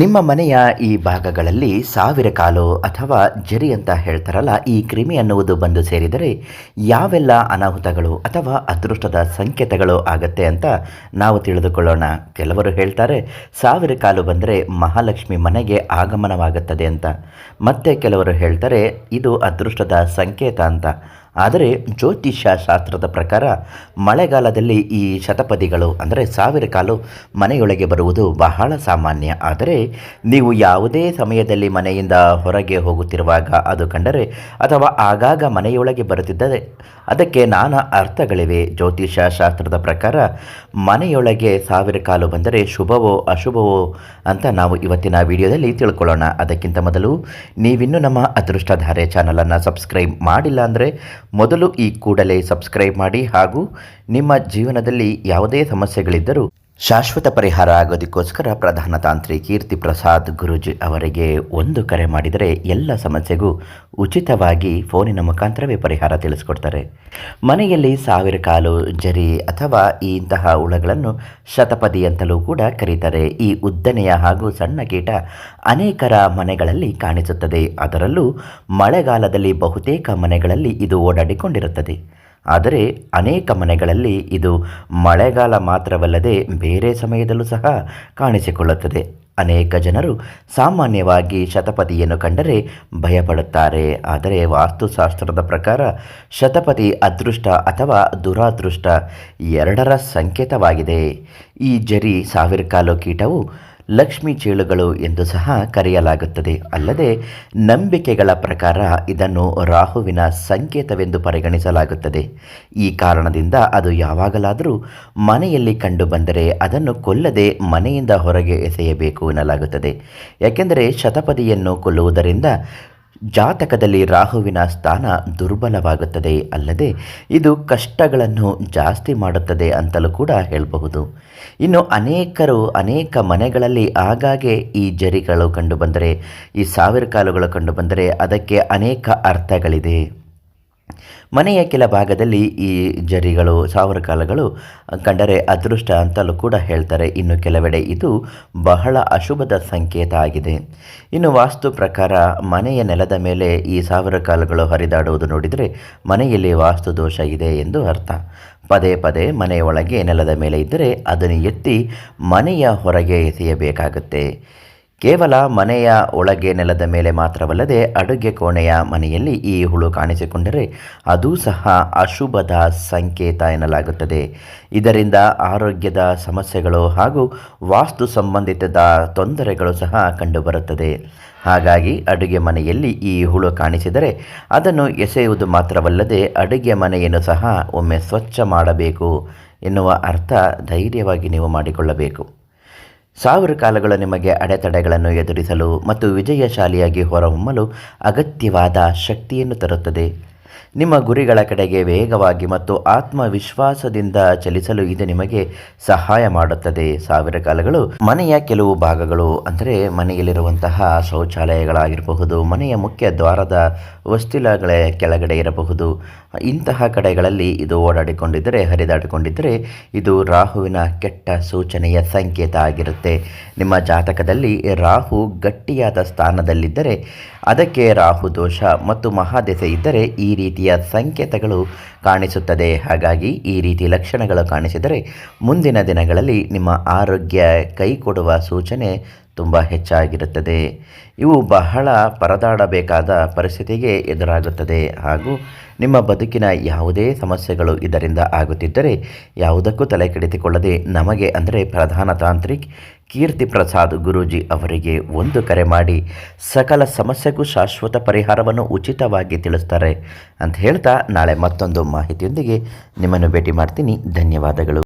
ನಿಮ್ಮ ಮನೆಯ ಈ ಭಾಗಗಳಲ್ಲಿ ಸಾವಿರ ಕಾಲು ಅಥವಾ ಜರಿ ಅಂತ ಹೇಳ್ತಾರಲ್ಲ, ಈ ಕ್ರಿಮಿ ಅನ್ನುವುದು ಬಂದು ಸೇರಿದರೆ ಯಾವೆಲ್ಲ ಅನಾಹುತಗಳು ಅಥವಾ ಅದೃಷ್ಟದ ಸಂಕೇತಗಳು ಆಗತ್ತೆ ಅಂತ ನಾವು ತಿಳಿದುಕೊಳ್ಳೋಣ. ಕೆಲವರು ಹೇಳ್ತಾರೆ, ಸಾವಿರ ಕಾಲು ಬಂದರೆ ಮಹಾಲಕ್ಷ್ಮಿ ಮನೆಗೆ ಆಗಮನವಾಗುತ್ತದೆ ಅಂತ. ಮತ್ತೆ ಕೆಲವರು ಹೇಳ್ತಾರೆ, ಇದು ಅದೃಷ್ಟದ ಸಂಕೇತ ಅಂತ. ಆದರೆ ಜ್ಯೋತಿಷ್ಯ ಶಾಸ್ತ್ರದ ಪ್ರಕಾರ ಮಳೆಗಾಲದಲ್ಲಿ ಈ ಶತಪದಿಗಳು, ಅಂದರೆ ಸಾವಿರ ಕಾಲು ಮನೆಯೊಳಗೆ ಬರುವುದು ಬಹಳ ಸಾಮಾನ್ಯ. ಆದರೆ ನೀವು ಯಾವುದೇ ಸಮಯದಲ್ಲಿ ಮನೆಯಿಂದ ಹೊರಗೆ ಹೋಗುತ್ತಿರುವಾಗ ಅದು ಕಂಡರೆ ಅಥವಾ ಆಗಾಗ ಮನೆಯೊಳಗೆ ಬರುತ್ತಿದ್ದರೆ ಅದಕ್ಕೆ ನಾನಾ ಅರ್ಥಗಳಿವೆ. ಜ್ಯೋತಿಷ್ಯ ಶಾಸ್ತ್ರದ ಪ್ರಕಾರ ಮನೆಯೊಳಗೆ ಸಾವಿರ ಕಾಲು ಬಂದರೆ ಶುಭವೋ ಅಶುಭವೋ ಅಂತ ನಾವು ಇವತ್ತಿನ ವಿಡಿಯೋದಲ್ಲಿ ತಿಳ್ಕೊಳ್ಳೋಣ. ಅದಕ್ಕಿಂತ ಮೊದಲು ನೀವಿನ್ನೂ ನಮ್ಮ ಅದೃಷ್ಟಧಾರೆ ಚಾನಲನ್ನು ಸಬ್ಸ್ಕ್ರೈಬ್ ಮಾಡಿಲ್ಲ ಅಂದರೆ ಮೊದಲು ಈ ಕೂಡಲೇ ಸಬ್ಸ್ಕ್ರೈಬ್ ಮಾಡಿ ಹಾಗೂ ನಿಮ್ಮ ಜೀವನದಲ್ಲಿ ಯಾವುದೇ ಸಮಸ್ಯೆಗಳಿದ್ದರೂ ಶಾಶ್ವತ ಪರಿಹಾರ ಆಗೋದಕ್ಕೋಸ್ಕರ ಪ್ರಧಾನ ತಾಂತ್ರಿ ಕೀರ್ತಿ ಪ್ರಸಾದ್ ಗುರೂಜಿ ಅವರಿಗೆ ಒಂದು ಕರೆ ಮಾಡಿದರೆ ಎಲ್ಲ ಸಮಸ್ಯೆಗೂ ಉಚಿತವಾಗಿ ಫೋನಿನ ಮುಖಾಂತರವೇ ಪರಿಹಾರ ತಿಳಿಸ್ಕೊಡ್ತಾರೆ. ಮನೆಯಲ್ಲಿ ಸಾವಿರ ಕಾಲು ಜರಿ ಅಥವಾ ಈ ಇಂತಹ ಹುಳಗಳನ್ನು ಶತಪದಿ ಅಂತಲೂ ಕೂಡ ಕರೀತಾರೆ. ಈ ಉದ್ದನೆಯ ಹಾಗೂ ಸಣ್ಣ ಕೀಟ ಅನೇಕರ ಮನೆಗಳಲ್ಲಿ ಕಾಣಿಸುತ್ತದೆ. ಅದರಲ್ಲೂ ಮಳೆಗಾಲದಲ್ಲಿ ಬಹುತೇಕ ಮನೆಗಳಲ್ಲಿ ಇದು ಓಡಾಡಿಕೊಂಡಿರುತ್ತದೆ. ಆದರೆ ಅನೇಕ ಮನೆಗಳಲ್ಲಿ ಇದು ಮಳೆಗಾಲ ಮಾತ್ರವಲ್ಲದೆ ಬೇರೆ ಸಮಯದಲ್ಲೂ ಸಹ ಕಾಣಿಸಿಕೊಳ್ಳುತ್ತದೆ. ಅನೇಕ ಜನರು ಸಾಮಾನ್ಯವಾಗಿ ಶತಪತಿಯನ್ನು ಕಂಡರೆ ಭಯಪಡುತ್ತಾರೆ. ಆದರೆ ವಾಸ್ತುಶಾಸ್ತ್ರದ ಪ್ರಕಾರ ಶತಪತಿ ಅದೃಷ್ಟ ಅಥವಾ ದುರಾದೃಷ್ಟ ಎರಡರ ಸಂಕೇತವಾಗಿದೆ. ಈ ಜರಿ ಸಾವಿರ ಕಾಲು ಕೀಟವು ಲಕ್ಷ್ಮಿ ಚೇಳುಗಳು ಎಂದು ಸಹ ಕರೆಯಲಾಗುತ್ತದೆ. ಅಲ್ಲದೆ ನಂಬಿಕೆಗಳ ಪ್ರಕಾರ ಇದನ್ನು ರಾಹುವಿನ ಸಂಕೇತವೆಂದು ಪರಿಗಣಿಸಲಾಗುತ್ತದೆ. ಈ ಕಾರಣದಿಂದ ಅದು ಯಾವಾಗಲಾದರೂ ಮನೆಯಲ್ಲಿ ಕಂಡುಬಂದರೆ ಅದನ್ನು ಕೊಲ್ಲದೆ ಮನೆಯಿಂದ ಹೊರಗೆ ಎಸೆಯಬೇಕು ಎನ್ನಲಾಗುತ್ತದೆ. ಯಾಕೆಂದರೆ ಶತಪದಿಯನ್ನು ಕೊಲ್ಲುವುದರಿಂದ ಜಾತಕದಲ್ಲಿ ರಾಹುವಿನ ಸ್ಥಾನ ದುರ್ಬಲವಾಗುತ್ತದೆ ಅಲ್ಲದೆ ಇದು ಕಷ್ಟಗಳನ್ನು ಜಾಸ್ತಿ ಮಾಡುತ್ತದೆ ಅಂತಲೂ ಕೂಡ ಹೇಳಬಹುದು. ಇನ್ನು ಅನೇಕರು ಅನೇಕ ಮನೆಗಳಲ್ಲಿ ಆಗಾಗ್ಗೆ ಈ ಜರಿಗಳು ಕಂಡುಬಂದರೆ, ಈ ಸಾವಿರ ಕಾಲುಗಳು ಕಂಡುಬಂದರೆ ಅದಕ್ಕೆ ಅನೇಕ ಅರ್ಥಗಳಿದೆ. ಮನೆಯ ಕೆಲ ಭಾಗದಲ್ಲಿ ಈ ಜರಿಗಳು, ಸಾವಿರ ಕಾಲಗಳು ಕಂಡರೆ ಅದೃಷ್ಟ ಅಂತಲೂ ಕೂಡ ಹೇಳ್ತಾರೆ. ಇನ್ನು ಕೆಲವೆಡೆ ಇದು ಬಹಳ ಅಶುಭದ ಸಂಕೇತ ಆಗಿದೆ. ಇನ್ನು ವಾಸ್ತು ಪ್ರಕಾರ ಮನೆಯ ನೆಲದ ಮೇಲೆ ಈ ಸಾವಿರ ಕಾಲಗಳು ಹರಿದಾಡುವುದು ನೋಡಿದರೆ ಮನೆಯಲ್ಲಿ ವಾಸ್ತು ದೋಷ ಇದೆ ಎಂದು ಅರ್ಥ. ಪದೇ ಪದೇ ಮನೆಯೊಳಗೆ ನೆಲದ ಮೇಲೆ ಇದ್ದರೆ ಅದನ್ನು ಎತ್ತಿ ಮನೆಯ ಹೊರಗೆ ಎಸೆಯಬೇಕಾಗುತ್ತೆ. ಕೇವಲ ಮನೆಯ ಒಳಗೆ ನೆಲದ ಮೇಲೆ ಮಾತ್ರವಲ್ಲದೆ ಅಡುಗೆ ಕೋಣೆಯ ಮನೆಯಲ್ಲಿ ಈ ಹುಳು ಕಾಣಿಸಿಕೊಂಡರೆ ಅದೂ ಸಹ ಅಶುಭದ ಸಂಕೇತ ಎನ್ನಲಾಗುತ್ತದೆ. ಇದರಿಂದ ಆರೋಗ್ಯದ ಸಮಸ್ಯೆಗಳು ಹಾಗೂ ವಾಸ್ತು ಸಂಬಂಧಿತದ ತೊಂದರೆಗಳು ಸಹ ಕಂಡುಬರುತ್ತದೆ. ಹಾಗಾಗಿ ಅಡುಗೆ ಮನೆಯಲ್ಲಿ ಈ ಹುಳು ಕಾಣಿಸಿದರೆ ಅದನ್ನು ಎಸೆಯುವುದು ಮಾತ್ರವಲ್ಲದೆ ಅಡುಗೆ ಮನೆಯನ್ನು ಸಹ ಒಮ್ಮೆ ಸ್ವಚ್ಛ ಮಾಡಬೇಕು ಎನ್ನುವ ಅರ್ಥ ಧೈರ್ಯವಾಗಿ ನೀವು ಮಾಡಿಕೊಳ್ಳಬೇಕು. ಸಾವಿರ ಕಾಲಗಳು ನಿಮಗೆ ಅಡೆತಡೆಗಳನ್ನು ಎದುರಿಸಲು ಮತ್ತು ವಿಜಯಶಾಲಿಯಾಗಿ ಹೊರಹೊಮ್ಮಲು ಅಗತ್ಯವಾದ ಶಕ್ತಿಯನ್ನು ತರುತ್ತದೆ. ನಿಮ್ಮ ಗುರಿಗಳ ಕಡೆಗೆ ವೇಗವಾಗಿ ಮತ್ತು ಆತ್ಮವಿಶ್ವಾಸದಿಂದ ಚಲಿಸಲು ಇದು ನಿಮಗೆ ಸಹಾಯ ಮಾಡುತ್ತದೆ. ಸಾವಿರ ಕಾಲಗಳು ಮನೆಯ ಕೆಲವು ಭಾಗಗಳು, ಅಂದರೆ ಮನೆಯಲ್ಲಿರುವಂತಹ ಶೌಚಾಲಯಗಳಾಗಿರಬಹುದು, ಮನೆಯ ಮುಖ್ಯ ದ್ವಾರದ ವಸ್ತಿಲಗಳ ಕೆಳಗಡೆ ಇರಬಹುದು. ಇಂತಹ ಕಡೆಗಳಲ್ಲಿ ಇದು ಓಡಾಡಿಕೊಂಡಿದ್ದರೆ, ಹರಿದಾಡಿಕೊಂಡಿದ್ದರೆ ಇದು ರಾಹುವಿನ ಕೆಟ್ಟ ಸೂಚನೆಯ ಸಂಕೇತ ಆಗಿರುತ್ತೆ. ನಿಮ್ಮ ಜಾತಕದಲ್ಲಿ ರಾಹು ಗಟ್ಟಿಯಾದ ಸ್ಥಾನದಲ್ಲಿದ್ದರೆ, ಅದಕ್ಕೆ ರಾಹು ದೋಷ ಮತ್ತು ಮಹಾದೆಸೆ ಇದ್ದರೆ ಈ ರೀತಿಯ ಸಂಕೇತಗಳು ಕಾಣಿಸುತ್ತದೆ. ಹಾಗಾಗಿ ಈ ರೀತಿ ಲಕ್ಷಣಗಳು ಕಾಣಿಸಿದರೆ ಮುಂದಿನ ದಿನಗಳಲ್ಲಿ ನಿಮ್ಮ ಆರೋಗ್ಯ ಕೈಕೊಡುವ ಸೂಚನೆ ತುಂಬ ಹೆಚ್ಚಾಗಿರುತ್ತದೆ. ಇವು ಬಹಳ ಪರದಾಡಬೇಕಾದ ಪರಿಸ್ಥಿತಿಗೆ ಎದುರಾಗುತ್ತದೆ. ಹಾಗೂ ನಿಮ್ಮ ಬದುಕಿನ ಯಾವುದೇ ಸಮಸ್ಯೆಗಳು ಇದರಿಂದ ಆಗುತ್ತಿದ್ದರೆ ಯಾವುದಕ್ಕೂ ತಲೆ ಕೆಡಿಸಿಕೊಳ್ಳದೆ ನಮಗೆ ಅಂದರೆ ಪ್ರಧಾನ ತಾಂತ್ರಿಕ್ ಕೀರ್ತಿ ಪ್ರಸಾದ್ ಗುರೂಜಿ ಅವರಿಗೆ ಒಂದು ಕರೆ ಮಾಡಿ ಸಕಲ ಸಮಸ್ಯೆಗೂ ಶಾಶ್ವತ ಪರಿಹಾರವನ್ನು ಉಚಿತವಾಗಿ ತಿಳಿಸ್ತಾರೆ ಅಂತ ಹೇಳ್ತಾ ನಾಳೆ ಮತ್ತೊಂದು ಮಾಹಿತಿಯೊಂದಿಗೆ ನಿಮ್ಮನ್ನು ಭೇಟಿ ಮಾಡ್ತೀನಿ. ಧನ್ಯವಾದಗಳು.